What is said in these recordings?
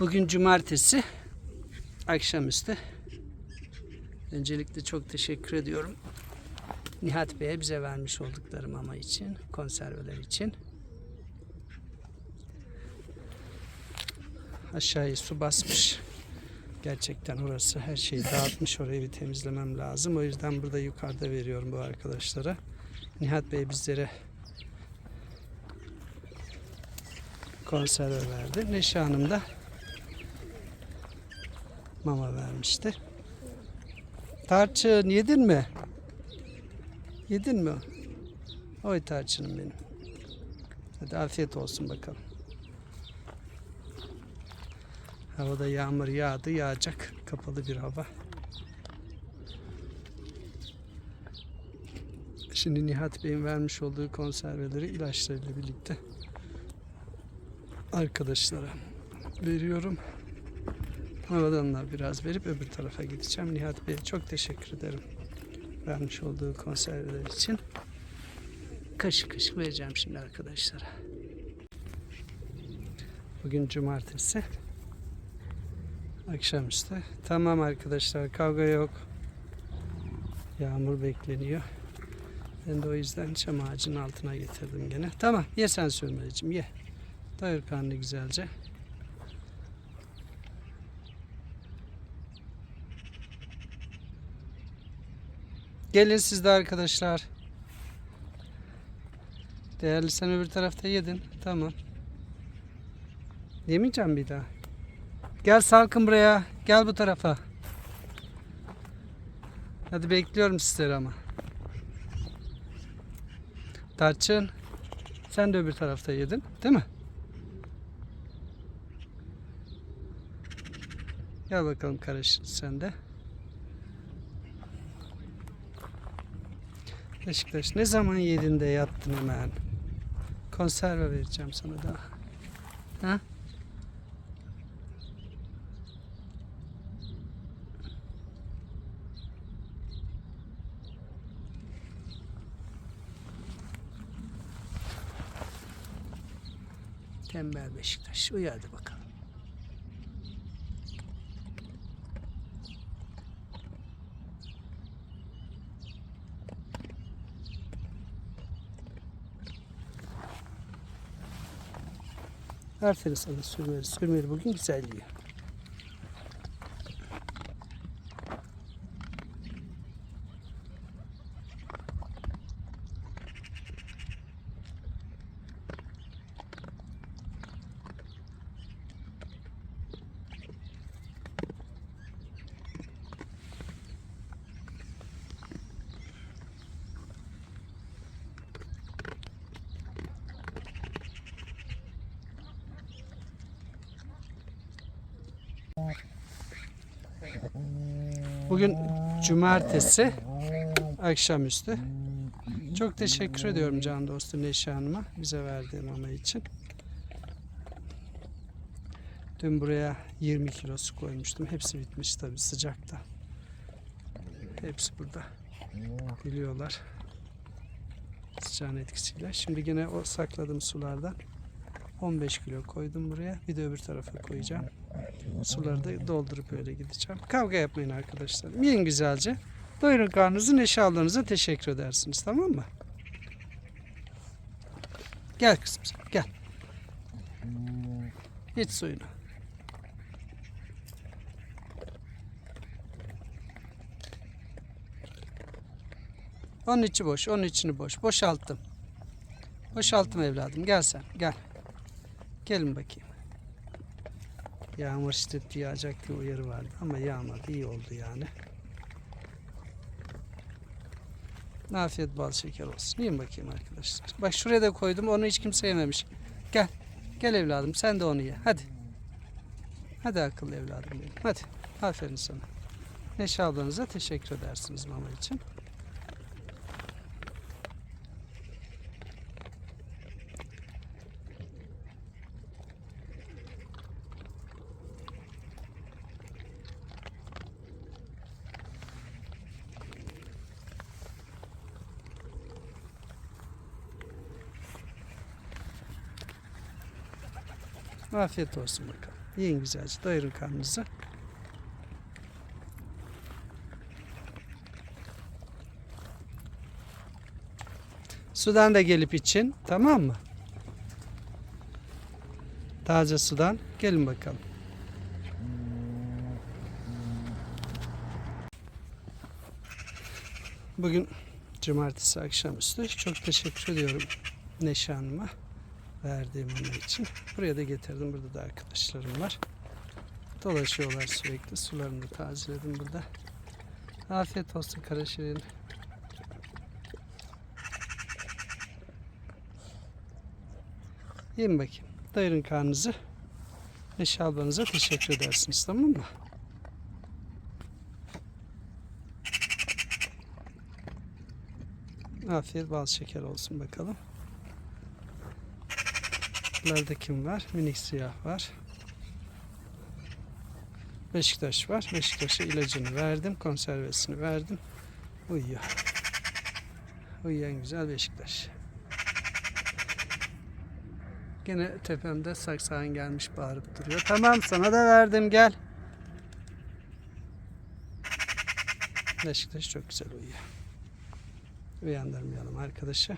Bugün cumartesi akşamüstü. Öncelikle çok teşekkür ediyorum. Nihat Bey'e bize vermiş oldukları mama için, konserveler için. Aşağıya su basmış. Gerçekten orası her şeyi dağıtmış. Orayı bir temizlemem lazım. O yüzden burada yukarıda veriyorum bu arkadaşlara. Nihat Bey bizlere konserve verdi. Neşe Hanım da mama vermişti. Tarçın yedin mi? Yedin mi? Oy tarçınım benim. Hadi afiyet olsun bakalım. Havada yağmur yağdı, yağacak. Kapalı bir hava. Şimdi Nihat Bey'in vermiş olduğu konserveleri ilaçlarıyla birlikte arkadaşlara veriyorum. Havadan da biraz verip öbür tarafa gideceğim. Nihat Bey'e çok teşekkür ederim. Vermiş olduğu konserveler için. Kaşık kaşık vereceğim şimdi arkadaşlara. Bugün cumartesi. Akşamüstü. Tamam arkadaşlar kavga yok. Yağmur bekleniyor. Ben de o yüzden çam ağacının altına getirdim gene. Tamam ye sen sürmeyeceğim ye. Doyur karnını güzelce. Gelin siz de arkadaşlar. Değerli sen öbür tarafta yedin. Tamam. Yemeyeceğim bir daha. Gel salkın buraya. Gel bu tarafa. Hadi bekliyorum sizleri ama. Tarçın. Sen de öbür tarafta yedin. Değil mi? Gel bakalım karışır sen de. Beşiktaş ne zaman yedin de yattın hemen? Konserve vereceğim sana daha. Ha? Tembel Beşiktaş. Uyu hadi bakalım. Aferin sana sürmeli. Sürmeli bugün güzel yiyor. Bugün cumartesi akşamüstü. Çok teşekkür ediyorum can dostum Neşe Hanım'a bize verdiği mama için. Dün buraya 20 kilo su koymuştum. Hepsi bitmiş tabi sıcakta. Hepsi burada. Biliyorlar. Sıcağın etkisiyle. Şimdi yine o sakladığım sulardan 15 kilo koydum buraya. Bir de öbür tarafa koyacağım. Suları da doldurup öyle gideceğim. Kavga yapmayın arkadaşlar. Yiyin güzelce. Doyurun karnınızı, neşe aldığınıza teşekkür edersiniz. Tamam mı? Gel kızım sen, gel. İç suyunu. Onun içi boş, onun içini boş. Boşalttım. Boşalttım evladım. Gel sen, gel. Gelin bakayım. Yağmur şiddetli yağacak diye uyarı vardı ama yağmadı. iyi oldu yani. Afiyet bal şeker olsun. Yiyin bakayım arkadaşlar. Bak şuraya da koydum. Onu hiç kimse yememiş. Gel. Gel evladım. Sen de onu ye. Hadi. Hadi akıllı evladım benim. Hadi. Aferin sana. Neşe ablanıza teşekkür edersiniz mama için. Afiyet olsun bakalım. Yiyin güzelce. Doyurun karnınızı. Sudan da gelip için. Tamam mı? Taze sudan. Gelin bakalım. Bugün cumartesi akşamüstü. Çok teşekkür ediyorum Neşe Hanım'a verdiğim onun için. Buraya da getirdim. Burada da arkadaşlarım var. Dolaşıyorlar sürekli. Sularını da tazeledim burada. Afiyet olsun Karaşirin. Yiyin bakayım. Doyurun karnınızı. Neşe ablanıza teşekkür edersiniz. Tamam mı? Afiyet bal şeker olsun bakalım. Buralarda kim var? Minik siyah var. Beşiktaş var. Beşiktaş'a ilacını verdim. Konservesini verdim. Uyuyor. Uyuyan güzel Beşiktaş. Gene tepemde saksağın gelmiş bağırıp duruyor. Tamam sana da verdim gel. Beşiktaş çok güzel uyuyor. Uyandırmayalım arkadaşı.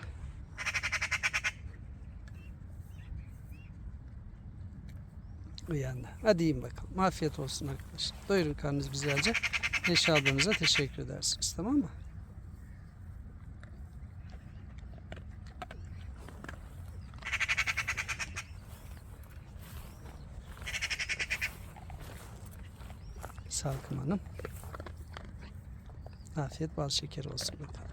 Uyandı. Hadi yiyin bakalım. Afiyet olsun arkadaşlar. Doyurun karnınız güzelce. Neşe ablanıza teşekkür edersiniz. Tamam mı? Salkım Hanım. Afiyet bal şeker olsun bakalım.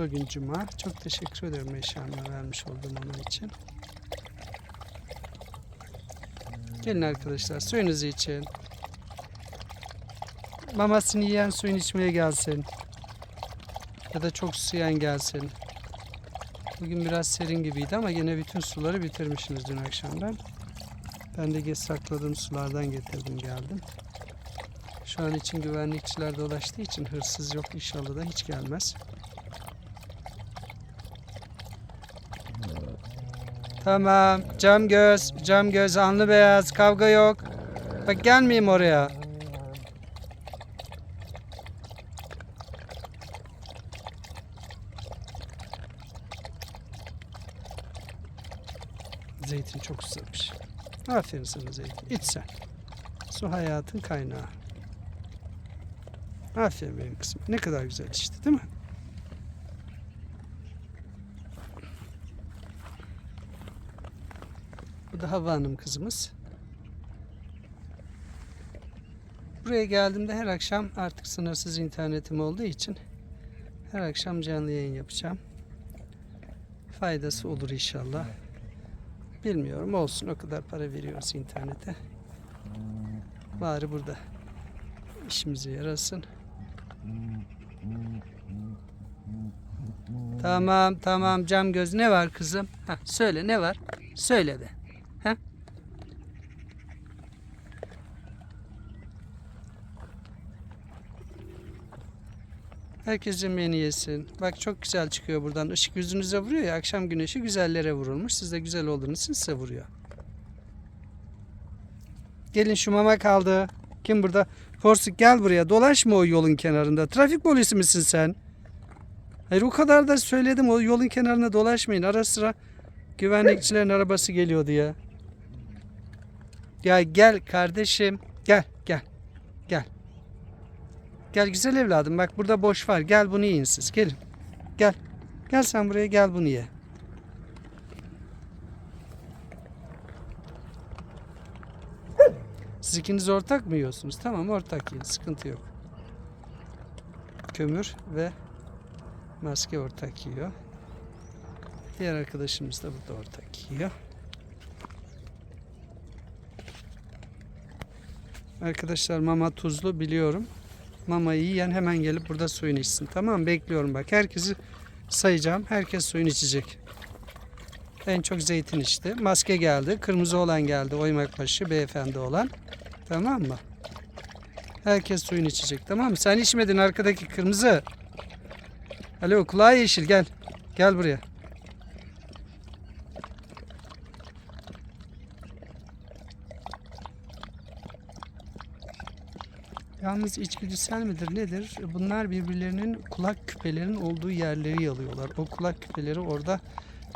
Bugün cuma. Çok teşekkür ederim eşyamla vermiş olduğum onun için. Gelin arkadaşlar suyunuzu için. Mamasını yiyen suyun içmeye gelsin. Ya da çok susayan gelsin. Bugün biraz serin gibiydi ama yine bütün suları bitirmişsiniz dün akşamdan. Ben de sakladığım sulardan getirdim geldim. Şu an için güvenlikçiler dolaştığı için hırsız yok inşallah da hiç gelmez. Tamam. Cam göz, cam göz, anlı beyaz, kavga yok. Bak gelmeyeyim oraya. Zeytin çok susamış. Aferin sana zeytin. İç sen. Su hayatın kaynağı. Aferin benim kızım. Ne kadar güzel işte değil mi? Bu da Havva Hanım kızımız. Buraya geldiğimde her akşam artık sınırsız internetim olduğu için her akşam canlı yayın yapacağım. Faydası olur inşallah. Bilmiyorum olsun o kadar para veriyoruz internete. Bari burada işimize yarasın. Tamam tamam cam göz ne var kızım? Heh, söyle ne var? Söyle be. Herkes yemeğini yesin. Bak çok güzel çıkıyor buradan. Işık yüzünüze vuruyor ya. Akşam güneşi güzellere vurulmuş. Siz de güzel olduğunuz için size vuruyor. Gelin şu mama kaldı. Kim burada? Porsuk gel buraya. Dolaşma o yolun kenarında. Trafik polisi misin sen? Hayır o kadar da söyledim. O yolun kenarında dolaşmayın. Ara sıra güvenlikçilerin arabası geliyor diye. Ya gel kardeşim. Gel gel. Gel. Gel güzel evladım. Bak burada boş var. Gel bunu yiyin siz. Gelin. Gel. Gel sen buraya gel bunu ye. Siz ikiniz ortak mı yiyorsunuz? Tamam ortak yiyin. Sıkıntı yok. kömür ve maske ortak yiyor. Diğer arkadaşımız da burada ortak yiyor. Arkadaşlar mama tuzlu biliyorum. Mamayı yiyen hemen gelip burada suyunu içsin. Tamam? Bekliyorum bak. Herkesi sayacağım. Herkes suyunu içecek. En çok zeytin içti. Maske geldi. Kırmızı olan geldi. Oymak başı beyefendi olan. Tamam mı? Herkes suyunu içecek. Tamam mı? Sen içmedin arkadaki kırmızı. Alo kulağı yeşil gel. Gel buraya. Yalnız içgüdüsel midir nedir? Bunlar birbirlerinin kulak küpelerinin olduğu yerleri yalıyorlar. O kulak küpeleri orada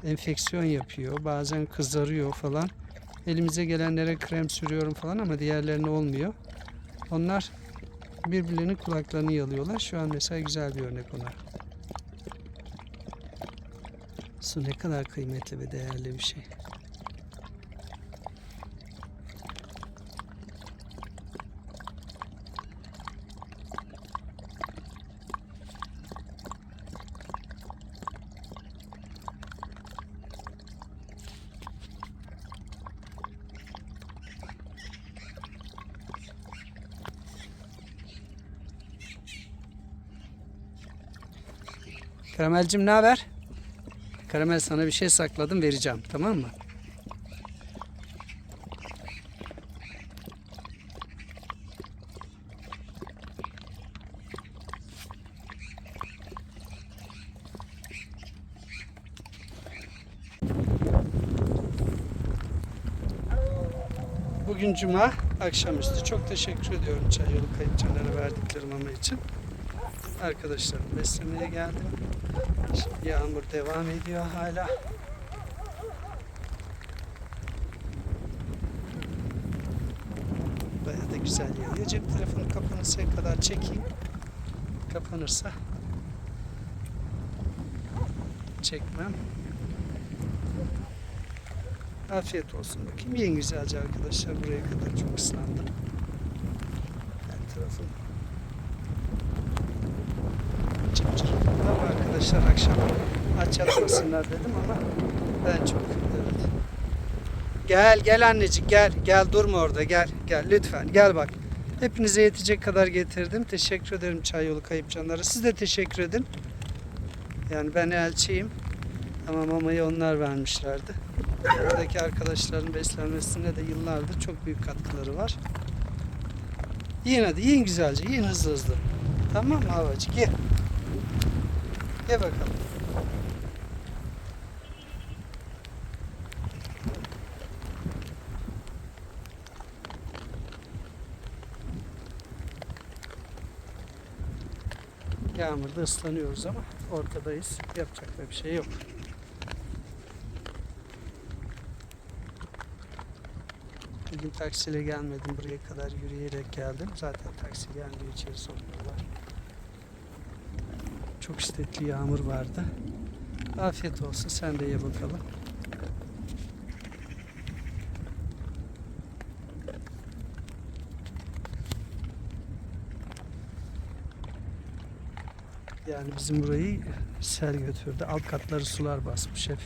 enfeksiyon yapıyor. Bazen kızarıyor falan. Elimize gelenlere krem sürüyorum falan ama diğerlerine olmuyor. Onlar birbirlerinin kulaklarını yalıyorlar. Şu an mesela güzel bir örnek ona. Su ne kadar kıymetli ve değerli bir şey. Karamelcim ne haber? Karamel sana bir şey sakladım vereceğim tamam mı? Bugün cuma akşamüstü. Çok teşekkür ediyorum çay yolu kayıpçılara verdikleri mama için. Arkadaşlarım beslemeye geldim. Yağmur devam ediyor hala. Bayağı da güzel yağıyor. Cep telefonu kapanırsa kadar çekeyim. Kapanırsa çekmem. Afiyet olsun bakayım. Yiyin güzelce arkadaşlar. Buraya kadar çok ıslandım. Her tarafım çıpçır. Ama arkadaşlar akşam aç yatmasınlar dedim ama ben çok evet. Gel gel annecik gel gel durma orada gel gel lütfen gel bak. Hepinize yetecek kadar getirdim. Teşekkür ederim çay yolu kayıp canları. Siz de teşekkür edin. Yani ben elçiyim. Ama mamayı onlar vermişlerdi. Buradaki arkadaşların beslenmesine de yıllardır çok büyük katkıları var. Yiyin hadi yiyin güzelce yiyin hızlı hızlı. Tamam mı havacık ye. Ye bakalım. Yağmurda ıslanıyoruz ama ortadayız. Yapacak da bir şey yok. Bugün taksiyle gelmedim. Buraya kadar yürüyerek geldim. Zaten taksi gelmiyor içeri sokuyorlar. Çok şiddetli yağmur vardı. Afiyet olsun. Sen de ye bakalım. Yani bizim burayı sel götürdü. Alt katları sular basmış hep.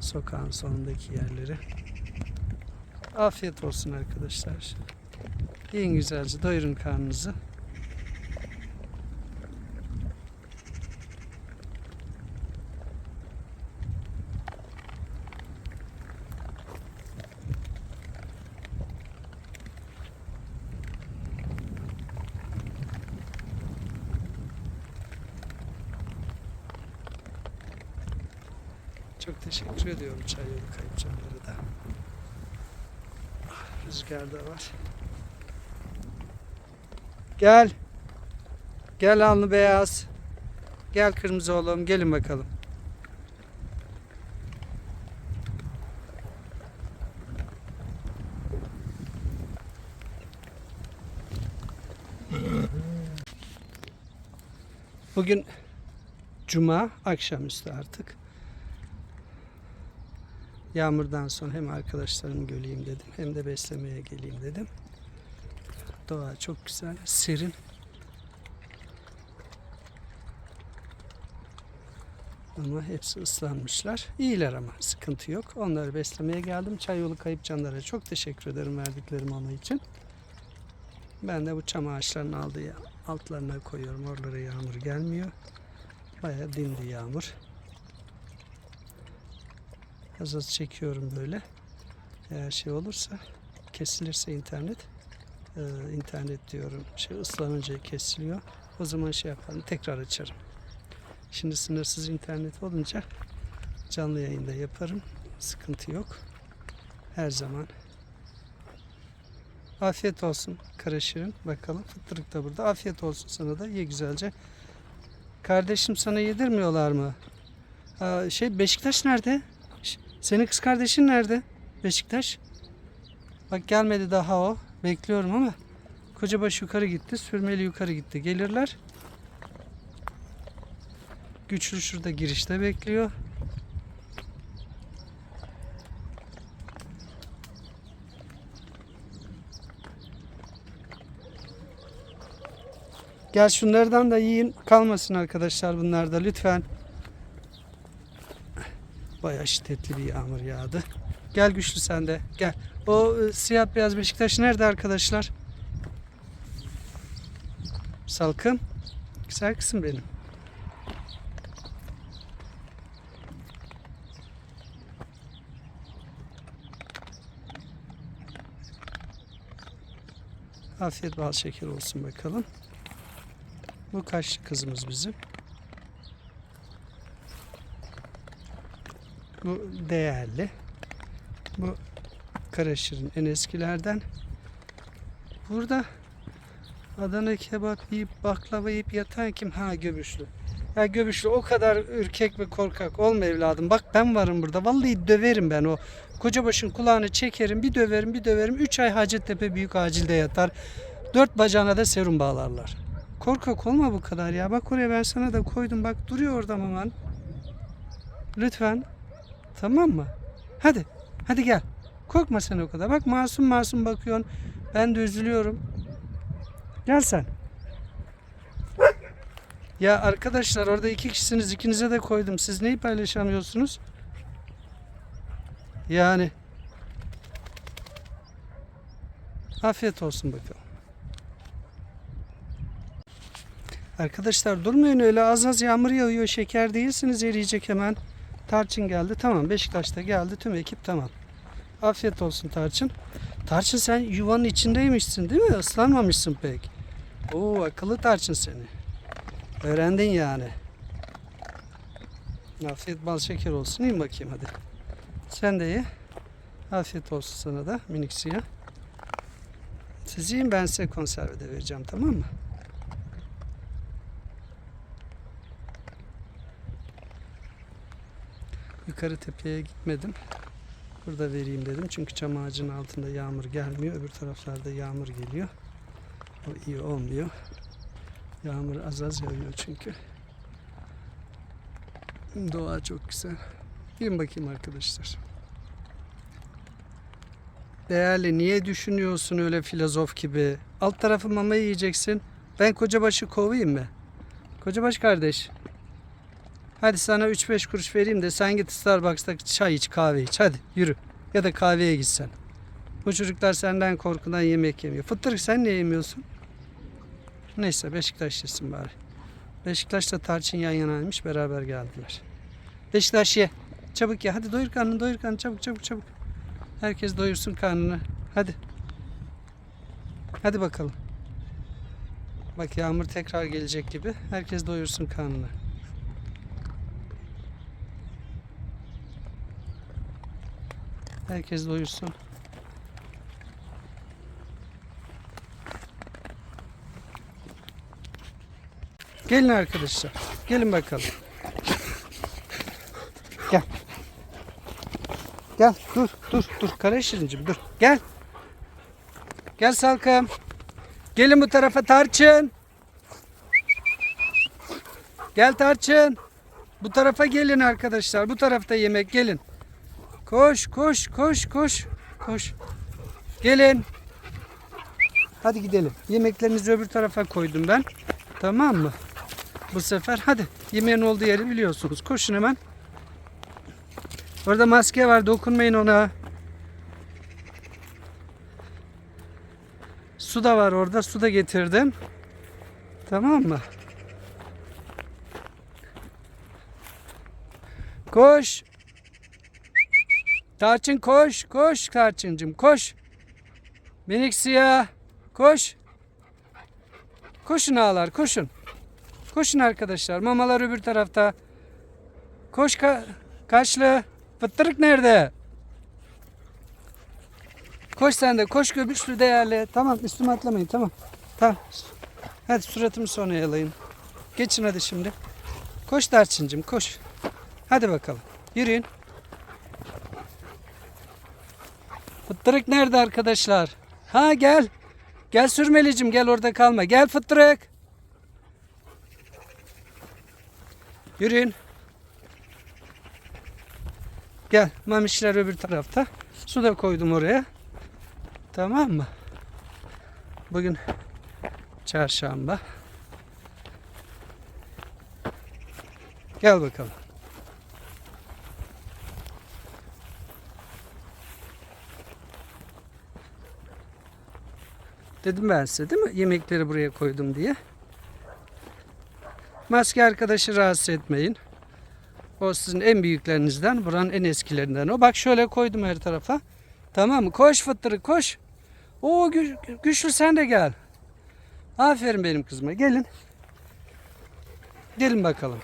Sokağın sonundaki yerleri. Afiyet olsun arkadaşlar. Yiyin güzelce doyurun karnınızı. Çok teşekkür ediyorum çay yolu kayıpçıları da. Rüzgar da var. Gel. Gel alnı beyaz. Gel kırmızı oğlum. Gelin bakalım. Bugün Cuma akşamüstü artık. Yağmurdan sonra hem arkadaşlarımı göreyim dedim hem de beslemeye geleyim dedim. Doğa çok güzel, serin. Ama hepsi ıslanmışlar. İyiler ama sıkıntı yok. Onları beslemeye geldim. Çay yolu kayıp canlara çok teşekkür ederim verdikleri mama için. Ben de bu çam ağaçlarının aldığı altlarına koyuyorum. Oralara yağmur gelmiyor. Bayağı dindi yağmur. Az az çekiyorum böyle. Eğer şey olursa kesilirse internet e, internet diyorum şey ıslanınca kesiliyor. O zaman şey yaparım tekrar açarım. Şimdi sınırsız internet olunca canlı yayında yaparım. Sıkıntı yok. Her zaman. Afiyet olsun Karaşirin. Bakalım fıttırık da burada. Afiyet olsun sana da. Ye güzelce. Kardeşim sana yedirmiyorlar mı? Aa, şey Beşiktaş nerede? Senin kız kardeşin nerede? Beşiktaş. Bak gelmedi daha o. Bekliyorum ama. Kocabaş yukarı gitti. Sürmeli yukarı gitti. Gelirler. Güçlü şurada girişte bekliyor. Gel şunlardan da yiyin. Kalmasın arkadaşlar bunlar da lütfen. Bayağı şiddetli bir yağmur yağdı. Gel güçlü sen de. Gel. O e, siyah beyaz Beşiktaş nerede arkadaşlar? Salkım. Güzel kızım benim. Afiyet bal şeker olsun bakalım. Bu kaşlı kızımız bizim. Bu değerli. Bu Karaşır'ın en eskilerden. Burada Adana kebap yiyip baklava yiyip yatan kim? Ha Göbüşlü. Ya Göbüşlü o kadar ürkek ve korkak olma evladım. Bak ben varım burada. Vallahi döverim ben o. Kocabaşın kulağını çekerim, bir döverim, bir döverim. 3 ay Hacettepe büyük acilde yatar. Dört bacağına da serum bağlarlar. Korkak olma bu kadar ya. Bak oraya ben sana da koydum. Bak duruyor orada maman. Lütfen. Tamam mı? Hadi. Hadi gel. Korkma sen o kadar. Bak masum masum bakıyorsun. Ben de üzülüyorum. Gel sen. Ya arkadaşlar orada iki kişisiniz. ikinize de koydum. Siz neyi paylaşamıyorsunuz? Yani. Afiyet olsun bakalım. Arkadaşlar durmayın öyle az az yağmur yağıyor. Şeker değilsiniz eriyecek hemen. Tarçın geldi. Tamam Beşiktaş'ta geldi. Tüm ekip tamam. Afiyet olsun Tarçın. Tarçın sen yuvanın içindeymişsin değil mi? Islanmamışsın pek. Oo akıllı Tarçın seni. Öğrendin yani. Afiyet bal şeker olsun. İn bakayım hadi. Sen de ye. Afiyet olsun sana da minik siyah. Siz yiyin ben size konserve de vereceğim tamam mı? Yukarı tepeye gitmedim. Burada vereyim dedim. Çünkü çam ağacının altında yağmur gelmiyor. Öbür taraflarda yağmur geliyor. O iyi olmuyor. Yağmur az az yağıyor çünkü. Doğa çok güzel. Gelin bakayım arkadaşlar. Değerli niye düşünüyorsun öyle filozof gibi? Alt tarafı mama yiyeceksin. Ben kocabaşı kovayım mı? Kocabaş kardeş. Hadi sana 3-5 kuruş vereyim de sen git Starbucks'ta çay iç kahve iç. Hadi yürü. Ya da kahveye gitsen. Bu çocuklar senden korkudan yemek yemiyor. Fıttırık sen niye yemiyorsun? Neyse Beşiktaş yesin bari. Beşiktaş'ta tarçın yan yanaymış beraber geldiler. Beşiktaş ye. Çabuk ye. Hadi doyur karnını doyur karnını çabuk çabuk çabuk. Herkes doyursun karnını. Hadi. Hadi bakalım. Bak yağmur tekrar gelecek gibi. Herkes doyursun karnını. Herkes doyursun. Gelin arkadaşlar. Gelin bakalım. Gel. Gel dur dur dur. Kara şirincim dur. Gel. Gel Salkım. Gelin bu tarafa Tarçın. Gel Tarçın. Bu tarafa gelin arkadaşlar. Bu tarafta yemek gelin. Koş koş koş koş. Koş. Gelin. Hadi gidelim. Yemeklerinizi öbür tarafa koydum ben. Tamam mı? bu sefer. Hadi yemeğin olduğu yeri biliyorsunuz. Koşun hemen. Orada maske var dokunmayın ona. Su da var orada. Su da getirdim. Tamam mı? Koş. Tarçın koş. Koş Tarçıncım koş. Minik siyah. Koş. Koşun ağlar koşun. Koşun arkadaşlar. Mamalar öbür tarafta. Koş ka kaşlı. Fıttırık nerede? Koş sen de. Koş göbüşlü değerli. Tamam üstüme atlamayın tamam. Tamam. Hadi suratımı sonra yalayın. Geçin hadi şimdi. Koş Tarçıncım koş. Hadi bakalım. Yürüyün. Fıttırık nerede arkadaşlar? Ha gel. Gel sürmelicim gel orada kalma. Gel fıttırık. Yürüyün. Gel mamişler öbür tarafta. Su da koydum oraya. Tamam mı? Bugün çarşamba. Gel bakalım. Dedim ben size değil mi? Yemekleri buraya koydum diye. Maske arkadaşı rahatsız etmeyin. O sizin en büyüklerinizden, buranın en eskilerinden. O bak şöyle koydum her tarafa. Tamam mı? Koş fıttırı koş. Oo gü- güçlü sen de gel. Aferin benim kızıma. Gelin. Gelin bakalım.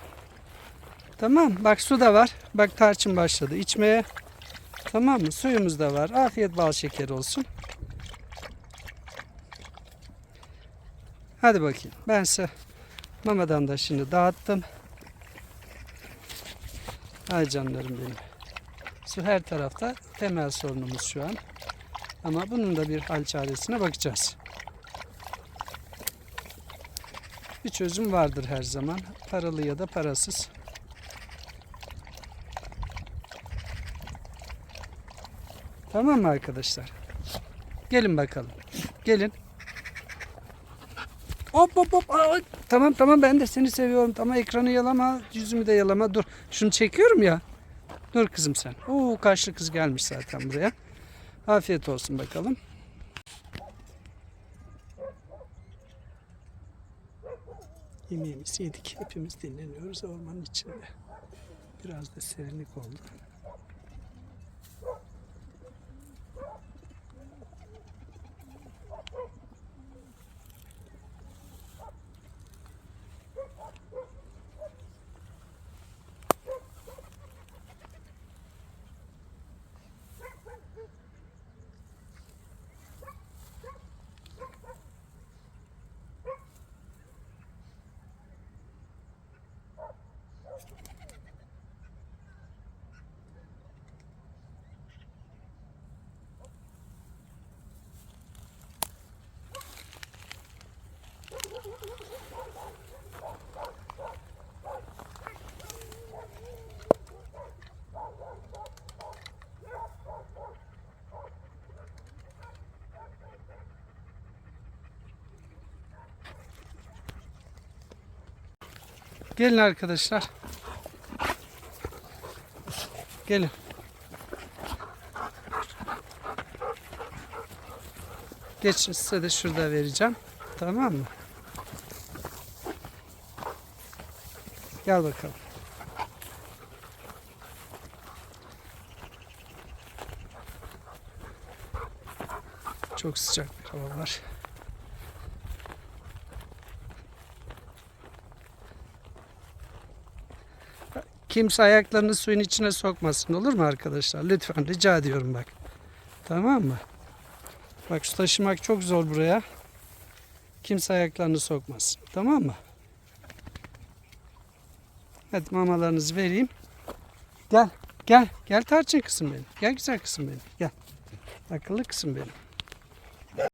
Tamam. Bak su da var. Bak tarçın başladı içmeye. Tamam mı? Suyumuz da var. Afiyet bal şeker olsun. Hadi bakayım. Ben size mamadan da şimdi dağıttım. Ay canlarım benim. Su her tarafta temel sorunumuz şu an. Ama bunun da bir hal çaresine bakacağız. Bir çözüm vardır her zaman. Paralı ya da parasız. Tamam mı arkadaşlar? Gelin bakalım. Gelin. Hop hop hop. Aa, tamam tamam ben de seni seviyorum. Tamam ekranı yalama, yüzümü de yalama. Dur. Şunu çekiyorum ya. Dur kızım sen. Oo kaşlı kız gelmiş zaten buraya. Afiyet olsun bakalım. Yemeğimizi yedik. Hepimiz dinleniyoruz ormanın içinde. Biraz da serinlik oldu. Gelin arkadaşlar. Gelin. Geçin size de şurada vereceğim. Tamam mı? Gel bakalım. Çok sıcak bir hava var. Kimse ayaklarını suyun içine sokmasın olur mu arkadaşlar? Lütfen rica ediyorum bak. Tamam mı? Bak su taşımak çok zor buraya. Kimse ayaklarını sokmasın. Tamam mı? Hadi mamalarınızı vereyim. Gel. Gel. Gel tarçın kızım benim. Gel güzel kızım benim. Gel. Akıllı kızım benim.